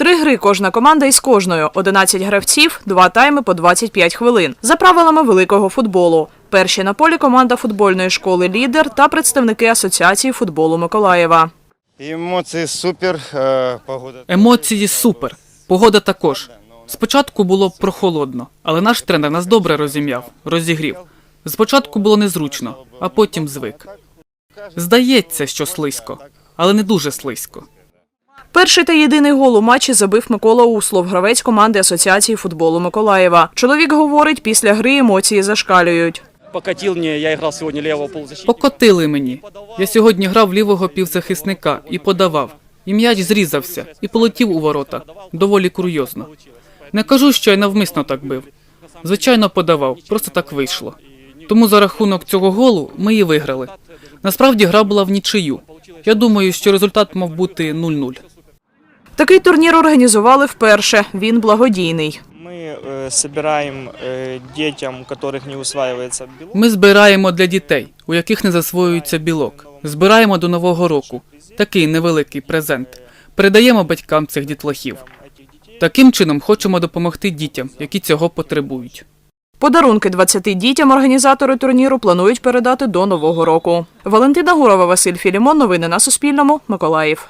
Три гри кожна команда із кожною. 11 гравців, два тайми по 25 хвилин. За правилами великого футболу. Перші на полі команда футбольної школи Лідер та представники Асоціації футболу Миколаєва. Емоції супер, е, погода. Емоції супер. Погода також. Спочатку було прохолодно, але наш тренер нас добре розім'яв, розігрів. Спочатку було незручно, а потім звик. Здається, що слизько, але не дуже слизько. Перший та єдиний гол у матчі забив Микола Услов, гравець команди Асоціації футболу Миколаєва. Чоловік говорить, після гри емоції зашкалюють. покатил мне, я играл сегодня левого полузащитника. Покотили мені. Я сьогодні грав лівого півзахисника і подавав. І м'яч зрізався і полетів у ворота. Доволі курйозно. Не кажу, що я навмисно так бив. Звичайно, подавав, просто так вийшло. Тому за рахунок цього голу ми і виграли. Насправді гра була в нічию. Я думаю, що результат мав бути 0-0. Такий турнір організували вперше. Він благодійний. Мы э, собираем э, детям, у которых не усваивается белок. Ми збираємо для дітей, у яких не засвоюється білок. Збираємо до нового року. Такий невеликий презент. Передаємо батькам цих дітлахів. Таким чином хочемо допомогти дітям, які цього потребують. Подарунки 20 дітям організатори турніру планують передати до нового року. Валентина Гурова, Василь Філімон. Новини на Суспільному. Миколаїв.